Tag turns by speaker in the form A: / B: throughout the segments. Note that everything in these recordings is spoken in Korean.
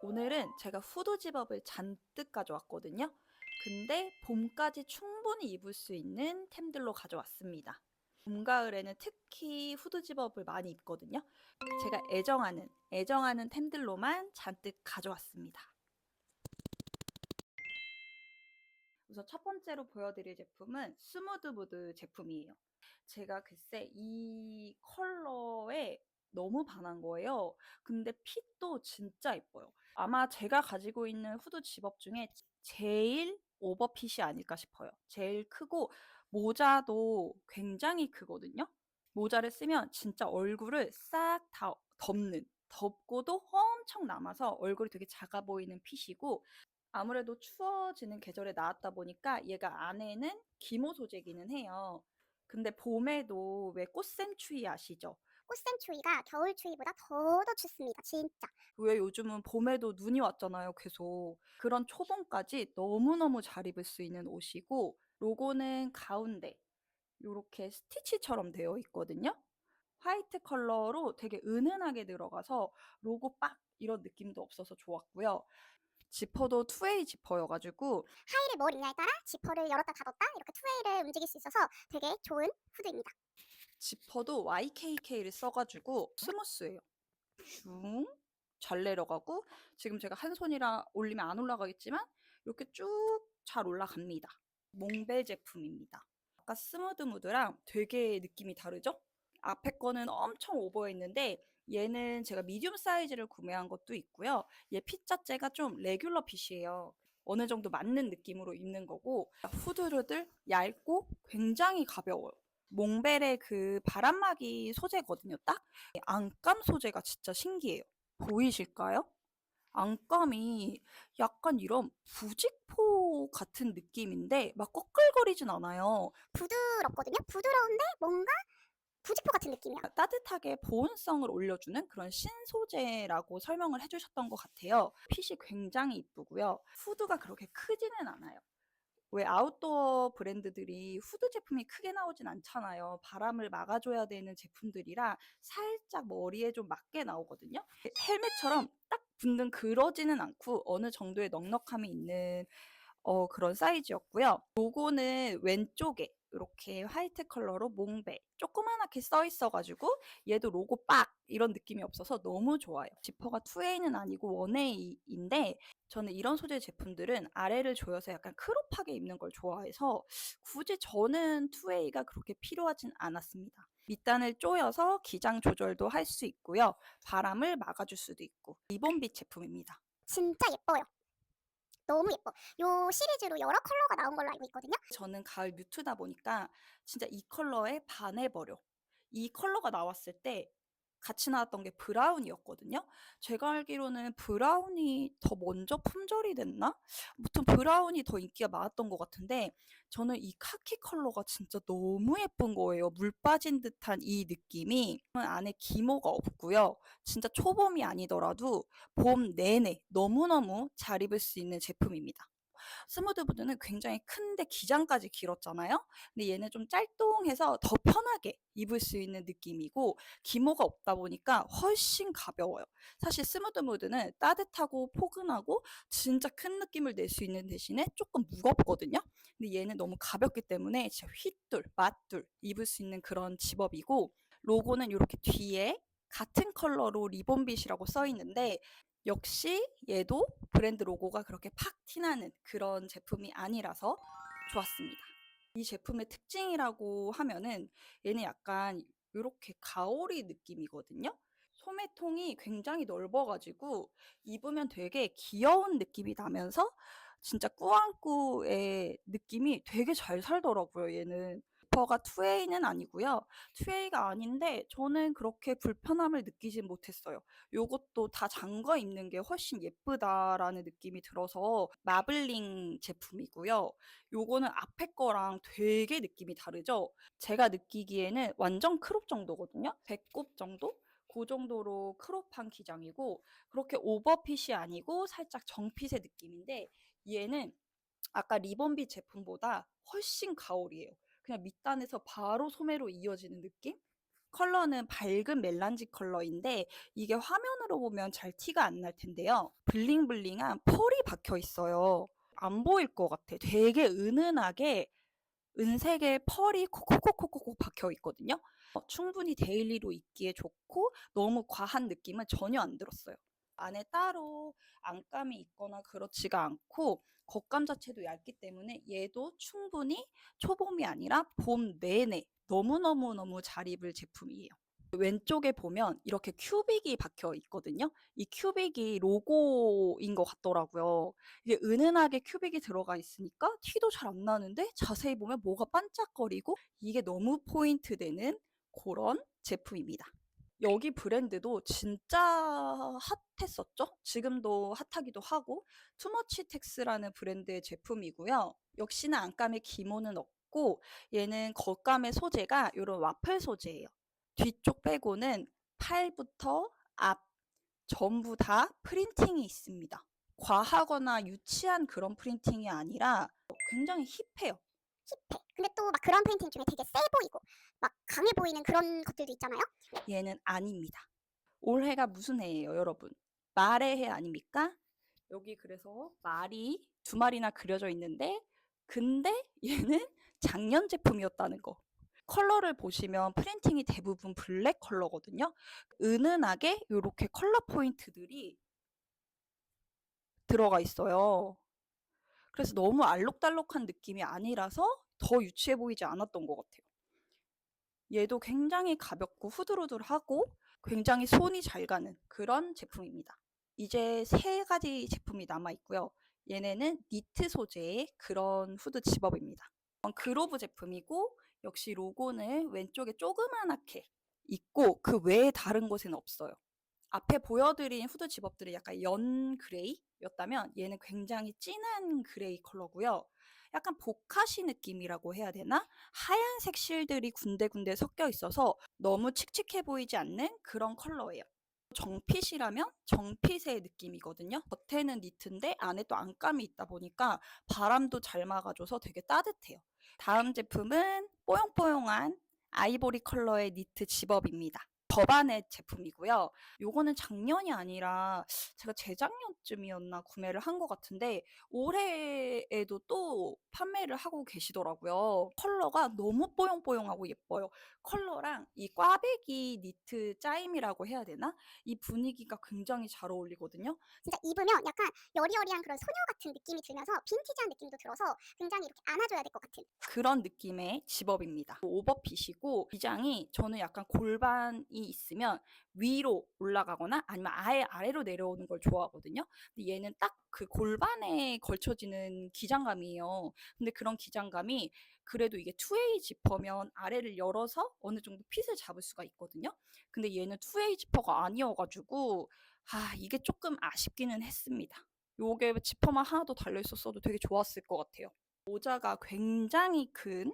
A: 오늘은 제가 후드 집업을 잔뜩 가져왔거든요. 근데 봄까지 충분히 입을 수 있는 템들로 가져왔습니다. 봄, 가을에는 특히 후드 집업을 많이 입거든요. 제가 애정하는, 애정하는 템들로만 잔뜩 가져왔습니다. 우선 첫 번째로 보여드릴 제품은 스무드무드 제품이에요. 제가 글쎄 이 컬러에 너무 반한 거예요. 근데 핏도 진짜 예뻐요. 아마 제가 가지고 있는 후드 집업 중에 제일 오버핏이 아닐까 싶어요. 제일 크고 모자도 굉장히 크거든요. 모자를 쓰면 진짜 얼굴을 싹 다 덮는 덮고도 엄청 남아서 얼굴이 되게 작아 보이는 핏이고 아무래도 추워지는 계절에 나왔다 보니까 얘가 안에는 기모 소재기는 해요. 근데 봄에도 왜 꽃샘추위 아시죠?
B: 꽃샘추위가 겨울추위보다 더 더 춥습니다. 진짜.
A: 왜 요즘은 봄에도 눈이 왔잖아요, 계속. 그런 초봄까지 너무너무 잘 입을 수 있는 옷이고, 로고는 가운데 요렇게 스티치처럼 되어 있거든요. 화이트 컬러로 되게 은은하게 들어가서 로고 빡 이런 느낌도 없어서 좋았고요. 지퍼도 투웨이 지퍼여가지고
B: 하의를 뭘 입냐에 따라 지퍼를 열었다 닫았다 이렇게 투웨이를 움직일 수 있어서 되게 좋은 후드입니다.
A: 지퍼도 YKK를 써가지고 스무스해요. 슝. 잘 내려가고 지금 제가 한 손이라 올리면 안 올라가겠지만 이렇게 쭉 잘 올라갑니다. 몽벨 제품입니다. 아까 스무드 무드랑 되게 느낌이 다르죠? 앞에 거는 엄청 오버했는데 얘는 제가 미디움 사이즈를 구매한 것도 있고요. 얘 핏 자체가 좀 레귤러 핏이에요. 어느 정도 맞는 느낌으로 입는 거고 후드르들 얇고 굉장히 가벼워요. 몽벨의 그 바람막이 소재거든요, 딱. 안감 소재가 진짜 신기해요. 보이실까요? 안감이 약간 이런 부직포 같은 느낌인데 막 꺼끌거리진 않아요.
B: 부드럽거든요. 부드러운데 뭔가 부직포 같은 느낌이야.
A: 따뜻하게 보온성을 올려주는 그런 신소재라고 설명을 해주셨던 것 같아요. 핏이 굉장히 이쁘고요. 후드가 그렇게 크지는 않아요. 왜 아웃도어 브랜드들이 후드 제품이 크게 나오진 않잖아요. 바람을 막아줘야 되는 제품들이라 살짝 머리에 좀 맞게 나오거든요. 헬멧처럼 딱 붙는 그러지는 않고 어느 정도의 넉넉함이 있는 어, 그런 사이즈였고요. 로고는 왼쪽에 이렇게 화이트 컬러로 몽벨 조그만하게 써 있어가지고 얘도 로고 빡 이런 느낌이 없어서 너무 좋아요. 지퍼가 2A는 아니고 1A인데 저는 이런 소재 제품들은 아래를 조여서 약간 크롭하게 입는 걸 좋아해서 굳이 저는 2A가 그렇게 필요하진 않았습니다. 밑단을 조여서 기장 조절도 할 수 있고요. 바람을 막아줄 수도 있고 리본빗 제품입니다.
B: 진짜 예뻐요. 너무 예뻐. 요 시리즈로 여러 컬러가 나온 걸로 알고 있거든요.
A: 저는 가을 뮤트다 보니까 진짜 이 컬러에 반해버려. 이 컬러가 나왔을 때 같이 나왔던 게 브라운이었거든요. 제가 알기로는 브라운이 더 먼저 품절이 됐나? 아무튼 브라운이 더 인기가 많았던 것 같은데 저는 이 카키 컬러가 진짜 너무 예쁜 거예요. 물 빠진 듯한 이 느낌이 안에 기모가 없고요. 진짜 초봄이 아니더라도 봄 내내 너무너무 잘 입을 수 있는 제품입니다. 스무드보드는 굉장히 큰데 기장까지 길었잖아요. 근데 얘는 좀 짤뚱해서 더 편하게 입을 수 있는 느낌이고 기모가 없다 보니까 훨씬 가벼워요. 사실 스무드무드는 따뜻하고 포근하고 진짜 큰 느낌을 낼 수 있는 대신에 조금 무겁거든요. 근데 얘는 너무 가볍기 때문에 진짜 휘뚤, 맞뚤 입을 수 있는 그런 집업이고 로고는 이렇게 뒤에 같은 컬러로 리본빗이라고 써 있는데 역시 얘도 브랜드 로고가 그렇게 팍 티나는 그런 제품이 아니라서 좋았습니다. 이 제품의 특징이라고 하면은 얘는 약간 이렇게 가오리 느낌이거든요. 소매통이 굉장히 넓어가지고 입으면 되게 귀여운 느낌이 나면서 진짜 꾸안꾸의 느낌이 되게 잘 살더라고요, 얘는. 지퍼가 2A는 아니고요. 2A가 아닌데 저는 그렇게 불편함을 느끼진 못했어요. 요것도 다 잠궈 입는 게 훨씬 예쁘다라는 느낌이 들어서 마블링 제품이고요. 요거는 앞에 거랑 되게 느낌이 다르죠? 제가 느끼기에는 완전 크롭 정도거든요? 배꼽 정도? 그 정도로 크롭한 기장이고 그렇게 오버핏이 아니고 살짝 정핏의 느낌인데 얘는 아까 리본빗 제품보다 훨씬 가오리예요. 그냥 밑단에서 바로 소매로 이어지는 느낌? 컬러는 밝은 멜란지 컬러인데 이게 화면으로 보면 잘 티가 안 날 텐데요. 블링블링한 펄이 박혀 있어요. 안 보일 것 같아. 되게 은은하게 은색의 펄이 콕콕콕콕콕 박혀 있거든요. 어, 충분히 데일리로 입기에 좋고 너무 과한 느낌은 전혀 안 들었어요. 안에 따로 안감이 있거나 그렇지가 않고 겉감 자체도 얇기 때문에 얘도 충분히 초봄이 아니라 봄 내내 너무너무너무 잘 입을 제품이에요. 왼쪽에 보면 이렇게 큐빅이 박혀 있거든요. 이 큐빅이 로고인 것 같더라고요. 이게 은은하게 큐빅이 들어가 있으니까 티도 잘 안 나는데 자세히 보면 뭐가 반짝거리고 이게 너무 포인트 되는 그런 제품입니다. 여기 브랜드도 진짜 핫했었죠? 지금도 핫하기도 하고 투머치텍스라는 브랜드의 제품이고요. 역시나 안감의 기모는 없고 얘는 겉감의 소재가 이런 와플 소재예요. 뒤쪽 빼고는 팔부터 앞 전부 다 프린팅이 있습니다. 과하거나 유치한 그런 프린팅이 아니라 굉장히 힙해요.
B: 힙해. 근데 또 막 그런 프린팅 중에 되게 세 보이고 막 강해 보이는 그런 것들도 있잖아요.
A: 얘는 아닙니다. 올해가 무슨 해예요, 여러분? 말의 해 아닙니까? 여기 그래서 말이 두 마리나 그려져 있는데 근데 얘는 작년 제품이었다는 거. 컬러를 보시면 프린팅이 대부분 블랙 컬러거든요. 은은하게 이렇게 컬러 포인트들이 들어가 있어요. 그래서 너무 알록달록한 느낌이 아니라서 더 유치해 보이지 않았던 것 같아요. 얘도 굉장히 가볍고 후들후들하고 굉장히 손이 잘 가는 그런 제품입니다. 이제 세 가지 제품이 남아 있고요. 얘네는 니트 소재의 그런 후드 집업입니다. 그로브 제품이고 역시 로고는 왼쪽에 조그만하게 있고 그 외에 다른 곳에는 없어요. 앞에 보여드린 후드 집업들이 약간 연 그레이였다면 얘는 굉장히 진한 그레이 컬러고요. 약간 보카시 느낌이라고 해야 되나? 하얀색 실들이 군데군데 섞여 있어서 너무 칙칙해 보이지 않는 그런 컬러예요. 정핏이라면 정핏의 느낌이거든요. 겉에는 니트인데 안에 또 안감이 있다 보니까 바람도 잘 막아줘서 되게 따뜻해요. 다음 제품은 뽀용뽀용한 아이보리 컬러의 니트 집업입니다. 저반의 제품이고요. 요거는 작년이 아니라 제가 재작년쯤이었나 구매를 한 것 같은데 올해에도 또 판매를 하고 계시더라고요. 컬러가 너무 뽀용뽀용하고 예뻐요. 컬러랑 이 꽈배기 니트 짜임이라고 해야 되나? 이 분위기가 굉장히 잘 어울리거든요.
B: 진짜 입으면 약간 여리여리한 그런 소녀 같은 느낌이 들면서 빈티지한 느낌도 들어서 굉장히 이렇게 안아줘야 될 것 같은.
A: 그런 느낌의 집업입니다. 오버핏이고 기장이 저는 약간 골반이 있으면 위로 올라가거나 아니면 아예 아래로 내려오는 걸 좋아하거든요. 근데 얘는 딱 그 골반에 걸쳐지는 기장감이에요. 근데 그런 기장감이 그래도 이게 투웨이 지퍼면 아래를 열어서 어느 정도 핏을 잡을 수가 있거든요. 근데 얘는 투웨이 지퍼가 아니어가지고 아 이게 조금 아쉽기는 했습니다. 요게 지퍼만 하나 더 달려 있었어도 되게 좋았을 것 같아요. 모자가 굉장히 큰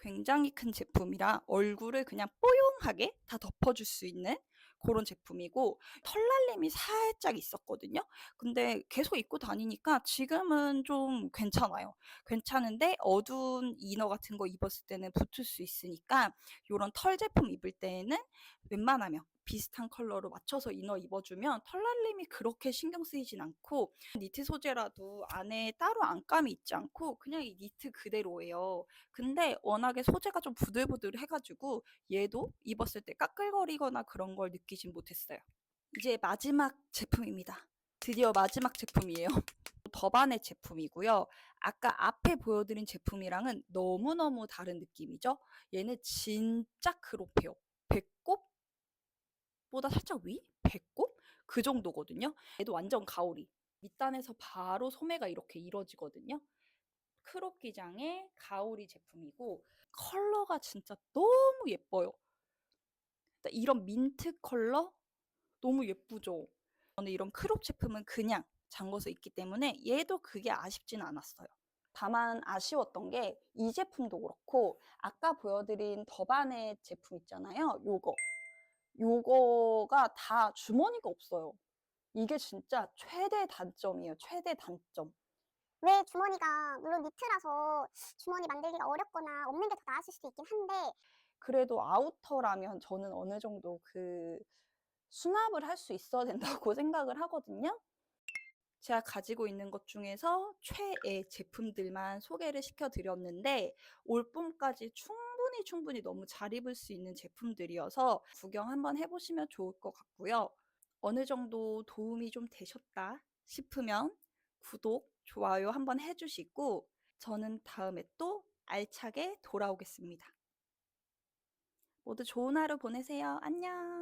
A: 굉장히 큰 제품이라 얼굴을 그냥 뽀용하게 다 덮어줄 수 있는 그런 제품이고 털날림이 살짝 있었거든요. 근데 계속 입고 다니니까 지금은 좀 괜찮아요. 괜찮은데 어두운 이너 같은 거 입었을 때는 붙을 수 있으니까 요런 털 제품 입을 때에는 웬만하면 비슷한 컬러로 맞춰서 이너 입어주면 털날림이 그렇게 신경 쓰이진 않고 니트 소재라도 안에 따로 안감이 있지 않고 그냥 이 니트 그대로예요. 근데 워낙에 소재가 좀 부들부들 해가지고 얘도 입었을 때 까끌거리거나 그런 걸 느끼진 못했어요. 이제 마지막 제품입니다. 드디어 마지막 제품이에요. 더반의 제품이고요. 아까 앞에 보여드린 제품이랑은 너무너무 다른 느낌이죠. 얘는 진짜 크롭해요. 배꼽 보다 살짝 위? 배꼽? 그 정도거든요. 얘도 완전 가오리. 밑단에서 바로 소매가 이렇게 이뤄지거든요. 크롭 기장의 가오리 제품이고 컬러가 진짜 너무 예뻐요. 이런 민트 컬러 너무 예쁘죠. 근데 이런 크롭 제품은 그냥 잠궈서 입기 때문에 얘도 그게 아쉽진 않았어요. 다만 아쉬웠던 게 이 제품도 그렇고 아까 보여드린 더반의 제품 있잖아요. 요거. 요거가 다 주머니가 없어요. 이게 진짜 최대 단점이에요. 최대 단점.
B: 왜 주머니가 물론 니트라서 주머니 만들기가 어렵거나 없는 게 더 나았을 수도 있긴 한데
A: 그래도 아우터라면 저는 어느 정도 그 수납을 할 수 있어야 된다고 생각을 하거든요. 제가 가지고 있는 것 중에서 최애 제품들만 소개를 시켜 드렸는데 올 봄까지 충분히, 충분히 너무 잘 입을 수 있는 제품들이어서 구경 한번 해 보시면 좋을 것 같고요. 어느 정도 도움이 좀 되셨다 싶으면 구독, 좋아요 한번 해 주시고 저는 다음에 또 알차게 돌아오겠습니다. 모두 좋은 하루 보내세요. 안녕.